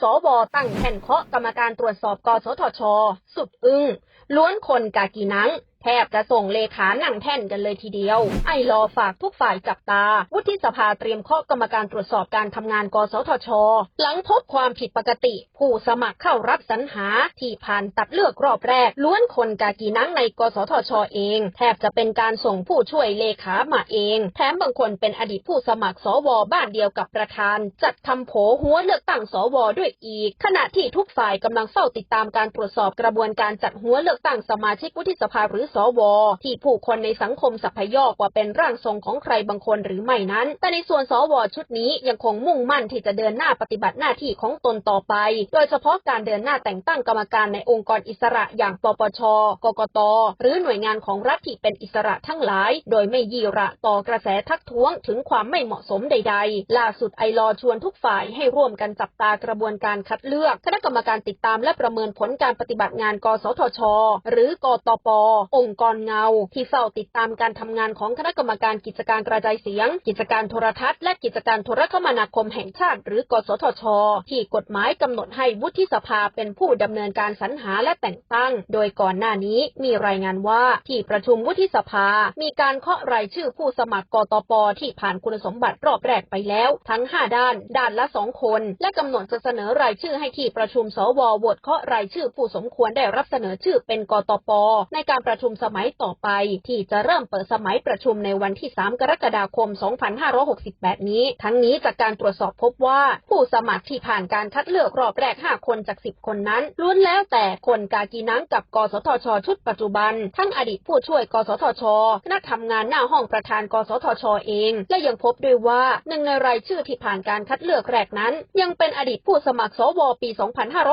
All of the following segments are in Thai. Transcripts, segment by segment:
สวตั้งแผ่นเคาะกรรมการตรวจสอบกสทช สุดอึ้งล้วนคนกากีนัง แทบจะส่งเลขาหนังแท่นกันเลยทีเดียว ไอรอฝากทุกฝ่ายจับตา วุฒิสภาเตรียมเคาะกรรมการตรวจสอบการทำงาน กสทช หลังพบความผิดปกติ ผู้สมัครเข้ารับสรรหา ที่ผ่านตัดเลือกรอบแรก ล้วนคนกากีนังใน กสทช เอง แทบจะเป็นการส่งผู้ช่วยเลขามาเอง แถมบางคนเป็นอดีตผู้สมัครสวบ้านเดียวกับประธาน จัดทำโผหัวเลือกตั้งสวด้วยอีก ขณะที่ทุกฝ่ายกำลังเฝ้าติดตามการตรวจสอบกระบวนการจัดหัวเลือกตั้งสมาชิกวุฒิสภาหรือสว ที่ผู้คนในสังคมสัพยอกว่าเป็นร่างทรงของใครบางคนหรือไม่นั้น แต่ในส่วนสวชุดนี้ยังคงมุ่งมั่นที่จะเดินหน้าปฏิบัติหน้าที่ของตนต่อไป โดยเฉพาะการเดินหน้าแต่งตั้งกรรมการในองค์กรอิสระอย่างปปช กกต หรือหน่วยงานของรัฐที่เป็นอิสระทั้งหลาย โดยไม่ยีระต่อกระแสทักท้วงถึงความไม่เหมาะสมใด ๆ ล่าสุดไอรอชวนทุกฝ่ายให้ร่วมกันจับตากระบวนการคัดเลือก คณะกรรมการติดตามและประเมินผลการปฏิบัติงาน กสทช หรือกตปอองค์กรเงา ที่เฝ้าติดตามการทำงานของคณะกรรมการกิจการกระจายเสียง กิจการโทรทัศน์และกิจการโทรคมนาคมแห่งชาติ หรือกสทช ที่กฎหมายกำหนดให้วุฒิสภาเป็นผู้ดำเนินการสรรหาและแต่งตั้ง โดยก่อนหน้านี้มีรายงานว่าที่ประชุมวุฒิสภา มีการเคาะรายชื่อผู้สมัครกตปที่ผ่านคุณสมบัติรอบแรกไปแล้ว ทั้ง 5 ด้าน ด้านละ 2 คน และกำหนดจะเสนอรายชื่อให้ที่ประชุมสวโหวตเคาะรายชื่อผู้สมควรได้รับเสนอชื่อเป็นกตปในการประชุมสมัยต่อไป ที่จะเริ่มเปิดสมัยประชุมในวันที่ 3 กรกฎาคม 2568 นี้ ทั้งนี้จากการตรวจสอบพบว่าผู้สมัครที่ผ่านการคัดเลือกรอบแรก 5 คนจาก 10 คนนั้นล้วนแล้วแต่คนกากีนังกับกสทช ชุดปัจจุบัน ทั้งอดีตผู้ช่วยกสทชคณะทำงานหน้าห้องประธานกสทชเอง และยังพบด้วยว่าหนึ่งในรายชื่อที่ผ่านการคัดเลือกแรกนั้น ยังเป็นอดีตผู้สมัครสวปี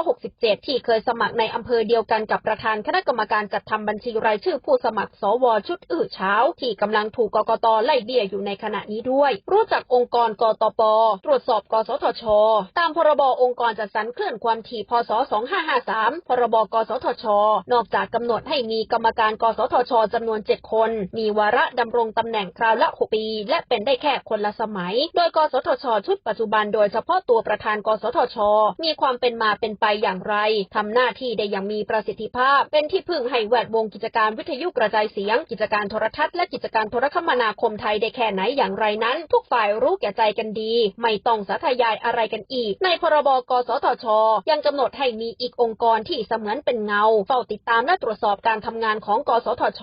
2567 ที่เคยสมัครในอำเภอเดียวกันกับประธานคณะกรรมการจัดทำบัญชีรายชื่อผู้สมัครสวชุดอื้อเช้า ที่กำลังถูกกกตไล่เบี้ยอยู่ในขณะนี้ด้วย รู้จักองค์กรกตป ตรวจสอบ กสทช ตามพรบองค์กรจัดสรรเคลื่อนความถี่พศ 2553 พรบกสทช นอกจากกำหนดให้มีกรรมการกสทชจำนวน 7 คน มีวาระดำรงตำแหน่งคราวละ 6 ปี และเป็นได้แค่คนละสมัย โดยกสทช ชุดปัจจุบันโดยเฉพาะตัวประธานกสทช มีความเป็นมาเป็นไปอย่างไรทำหน้าที่ได้อย่างมีประสิทธิภาพ เป็นที่พึ่งให้แวดวงกิจการวิทยุกระจายเสียง กิจการโทรทัศน์และกิจการโทรคมนาคมไทยได้แค่ไหนอย่างไรนั้น ทุกฝ่ายรู้แก่ใจกันดี ไม่ต้องสาธยายอะไรกันอีก ในพรบกสทช ยังกำหนดให้มีอีกองค์กรที่เสมือนเป็นเงา เฝ้าติดตามและตรวจสอบการทำงานของกสทช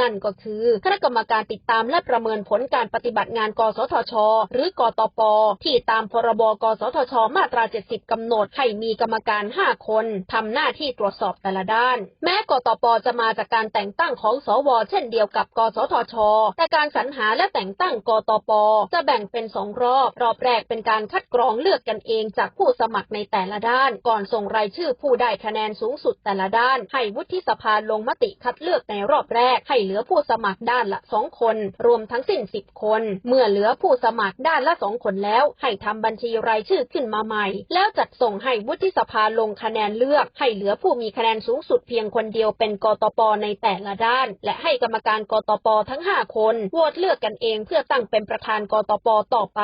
นั่นก็คือคณะกรรมการติดตามและประเมินผลการปฏิบัติงาน กสทช หรือกตปที่ตามพรบกสทช มาตรา 70กำหนดให้มีกรรมการ 5 คนทำหน้าที่ตรวจสอบแต่ละด้าน แม้กตปจะมาจากการแต่งตั้งของสว เช่นเดียวกับกสทช แต่การสรรหาและแต่งตั้งกตป จะแบ่งเป็นสองรอบ รอบแรกเป็นการคัดกรองเลือกกันเองจากผู้สมัครในแต่ละด้าน ก่อนส่งรายชื่อผู้ได้คะแนนสูงสุดแต่ละด้าน ให้วุฒิสภาลงมติคัดเลือกในรอบแรก ให้เหลือผู้สมัครด้านละสองคน รวมทั้งสิ้น10คน เมื่อเหลือผู้สมัครด้านละสองคนแล้ว ให้ทำบัญชีรายชื่อขึ้นมาใหม่ แล้วจัดส่งให้วุฒิสภาลงคะแนนเลือก ให้เหลือผู้มีคะแนนสูงสุดเพียงคนเดียวเป็นกตปในแต่ละด้าน และให้กรรมการกตปทั้ง 5 คนโหวตเลือกกันเองเพื่อตั้งเป็นประธานกตปต่อไป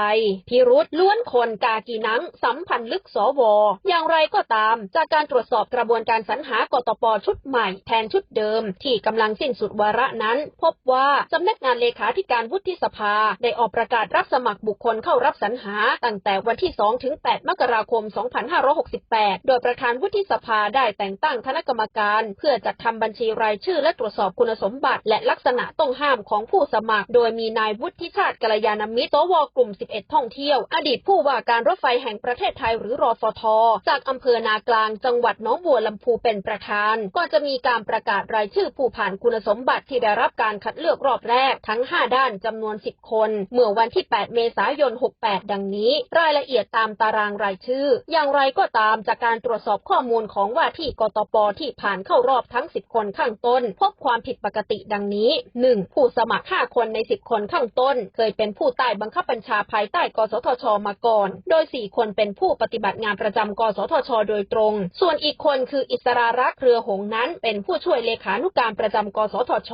พิรุษล้วนคนกากีนังสัมพันธ์ลึกสว อย่างไรก็ตาม จากการตรวจสอบกระบวนการสรรหากตปชุดใหม่แทนชุดเดิม ที่กำลังสิ้นสุดวาระนั้น พบว่าสำนักงานเลขาธิการวุฒิสภา ได้ออกประกาศรับสมัครบุคคลเข้ารับสรรหา ตั้งแต่วันที่ 2 ถึง 8 มกราคม 2568 โดยประธานวุฒิสภาได้แต่งตั้งคณะกรรมการ เพื่อจัดทำบัญชีรายชื่อและตรวจสอบคุณสมบัติและลักษณะต้องห้ามของผู้สมัคร โดยมีนายวุฒิชาติกัลยาณมิตรสวกลุ่ม 11 ท่องเที่ยว อดีตผู้ว่าการรถไฟแห่งประเทศไทยหรือรอฟท จากอำเภอนากลางจังหวัดหนองบัวลำพูเป็นประธาน ก็จะมีการประกาศรายชื่อผู้ผ่านคุณสมบัติที่ได้รับการคัดเลือกรอบแรกทั้ง 5 ด้านจำนวน 10 คน เมื่อวันที่ 8 เมษายน 68 ดังนี้ รายละเอียดตามตารางรายชื่อ อย่างไรก็ตามจากการตรวจสอบข้อมูลของว่าที่กตปที่ผ่านเข้ารอบทั้ง 10 คนข้างต้นพบบความผิดปกติดังนี้ 1. ผู้สมัคร 5 คนใน 10 คนข้างต้น เคยเป็นผู้ใต้บังคับบัญชาภายใต้กสทช มาก่อน โดย 4 คนเป็นผู้ปฏิบัติงานประจำกสทช โดยตรง ส่วนอีกคนคืออิสรารักษ์เรือหงนั้น เป็นผู้ช่วยเลขานุการประจำกสทช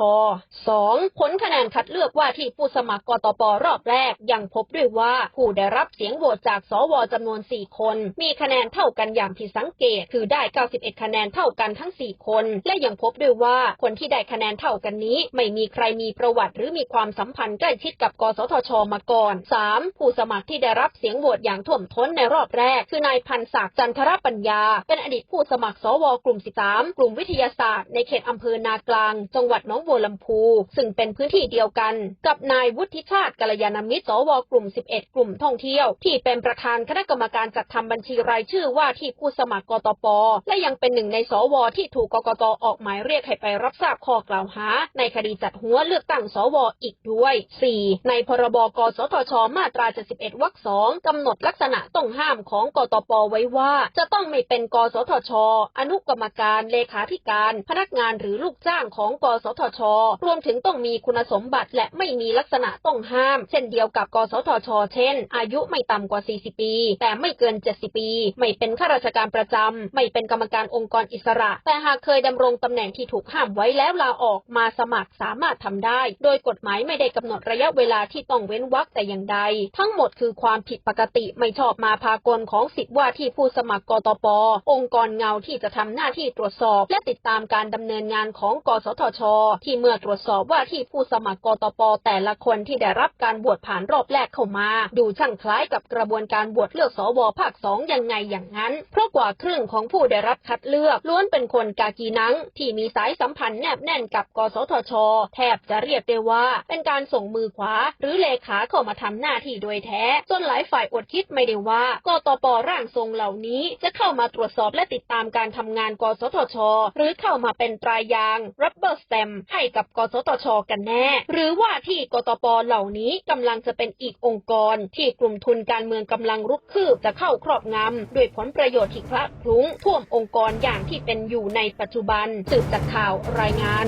2. ผลคะแนนคัดเลือกว่าที่ผู้สมัครกตปรอบแรก ยังพบด้วยว่าผู้ได้รับเสียงโหวตจากสวจำนวน 4 คน มีคะแนนเท่ากันอย่างผิดสังเกต คือได้ 91 คะแนนเท่ากันทั้ง 4 คน และยังพบด้วยว่าคนที่ได้คะแนนเท่ากันนี้ ไม่มีใครมีประวัติหรือมีความสัมพันธ์ใกล้ชิดกับกสทช มาก่อน 3. ผู้สมัครที่ได้รับเสียงโหวตอย่างท่วมท้นในรอบแรก คือนายพันศักดิ์จันทรปัญญา เป็นอดีตผู้สมัครสวกลุ่ม 13 กลุ่มวิทยาศาสตร์ในเขตอำเภอนากลาง จังหวัดหนองบัวลำพู ซึ่งเป็นพื้นที่เดียวกัน กับนายวุฒิชาติกัลยาณมิตรสวกลุ่ม 11 กลุ่มท่องเที่ยว ที่เป็นประธานคณะกรรมการจัดทำบัญชีรายชื่อว่าที่ผู้สมัครกตปและยังเป็นหนึ่งในสวที่ถูกกกตออกหมายเรียกให้ไปรับทราบข้อกล่าวหา ในคดีจัดหัวเลือกตั้งสวอีกด้วย 4. ในพรบกสทช มาตรา 71 วรรคสองกำหนดลักษณะต้องห้ามของกตปไว้ว่า จะต้องไม่เป็นกสทช อนุกรรมการเลขาธิการ พนักงานหรือลูกจ้างของกสทช รวมถึงต้องมีคุณสมบัติและไม่มีลักษณะต้องห้าม เช่นเดียวกับกสทช เช่น อายุไม่ต่ำกว่า 40 ปี แต่ไม่เกิน 70 ปี ไม่เป็นข้าราชการประจำไม่เป็นกรรมการองค์กรอิสระ แต่หากเคยดำรงตำแหน่งที่ถูกห้ามไว้แล้วแล้วลาออกมาสมัครสามารถทำได้ โดยกฎหมายไม่ได้กำหนดระยะเวลาที่ต้องเว้นวรรคแต่อย่างใด ทั้งหมดคือความผิดปกติไม่ชอบมาพากลของสิทธิว่าที่ผู้สมัครกตปองค์กรเงาที่จะทำหน้าที่ตรวจสอบ และติดตามการดำเนินงานของกสทช ที่เมื่อตรวจสอบว่าที่ผู้สมัครกตปแต่ละคนที่ได้รับการบวชผ่านรอบแรกเข้ามา ดูช่างคล้ายกับกระบวนการบวชเลือกสวภาคสองยังไงอย่างนั้น เพราะกว่าครึ่งของผู้ได้รับคัดเลือกล้วนเป็นคนกากีนังที่มีสายสัมพันธ์แนบแน่นกับกสทช แทบจะเรียกได้ว่า เป็นการส่งมือขวา หรือเลขาเข้ามาทำหน้าที่โดยแท้จนหลายฝ่ายอดคิดไม่ได้ว่ากตปร่างทรงเหล่านี้ จะเข้ามาตรวจสอบและติดตามการทำงานกสทช หรือเข้ามาเป็นตรายาง rubber stamp ให้กับกสทช กันแน่ หรือว่าที่กตปเหล่านี้กำลังจะเป็นอีกองค์กร ที่กลุ่มทุนการเมืองกำลังรุกคืบจะเข้าครอบงำด้วยผลประโยชน์ที่คละคลุ้งท่วมองค์กรอย่างที่เป็นอยู่ในปัจจุบันสืบจากข่าวรายงานาน